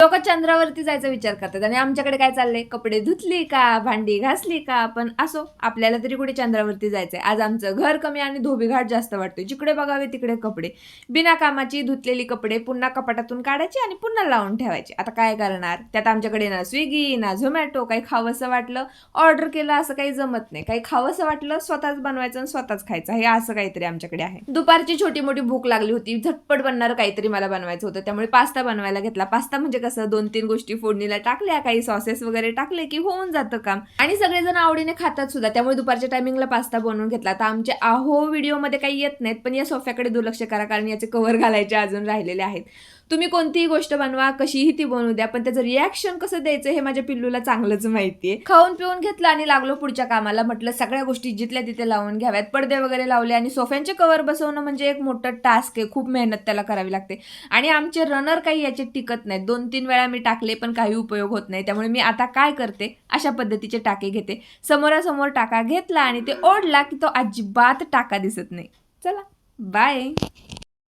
लोक चंद्रावरती जायचा विचार करतात. आणि आमच्याकडे काय चाललंय? कपडे धुतली का? भांडी घासली का? पण असो आपल्याला तरी कुठे चंद्रावरती जायचंय. आज आमचं घर कमी आणि धोबीघाट जास्त वाटतोय. जिकडे बघावे तिकडे कपडे. बिना कामाची धुतलेली कपडे पुन्हा कपाटातून काढायची आणि पुन्हा लावून ठेवायची. आता काय करणार? त्यात आमच्याकडे ना स्विगी ना झोमॅटो काही खावंसं वाटलं ऑर्डर केलं असं काही जमत नाही. काही खावंसं वाटलं स्वतःच बनवायचं आणि स्वतःच खायचं. हे असं काहीतरी आमच्याकडे आहे. दुपारची छोटी मोठी भूक लागली होती. झटपट बनणार काहीतरी मला बनवायचं होतं. त्यामुळे पास्ता बनवायला घेतला. पास्ता म्हणजे कसं दोन तीन गोष्टी फोडणीला टाकल्या काही सॉसेस वगैरे टाकले की होऊन जातं काम. आणि सगळेजण आवडीने खातात सुद्धा. त्यामुळे दुपारच्या टायमिंगला पास्ता बनवून घेतला. आता आमच्या आहो व्हिडिओमध्ये काही येत नाहीत पण या सोफ्याकडे दुर्लक्ष करा कारण याचे कव्हर घालायचे अजून राहिलेले आहेत. तुम्ही कोणतीही गोष्ट बनवा कशीही ती बनवू द्या पण त्याचं रिॲक्शन कसं द्यायचं हे माझ्या पिल्लूला चांगलंच माहितीये. खाऊन पिऊन घेतलं आणि लागलो पुढच्या कामाला म्हटलं सगळ्या गोष्टी जिथल्या तिथे लावून घ्याव्यात. पडदे वगैरे लावले आणि सोफ्यांचे कवर बसवणं म्हणजे एक मोठं टास्क आहे. खूप मेहनत त्याला करावी लागते. आणि आमचे रनर काही याचे टिकत नाहीत. दोन तीन वेळा मी टाकले पण काही उपयोग होत नाही. त्यामुळे मी आता काय करते? अशा पद्धतीचे टाके घेते. समोरासमोर टाका घेतला आणि ते ओढला की तो अजिबात टाका दिसत नाही. चला बाय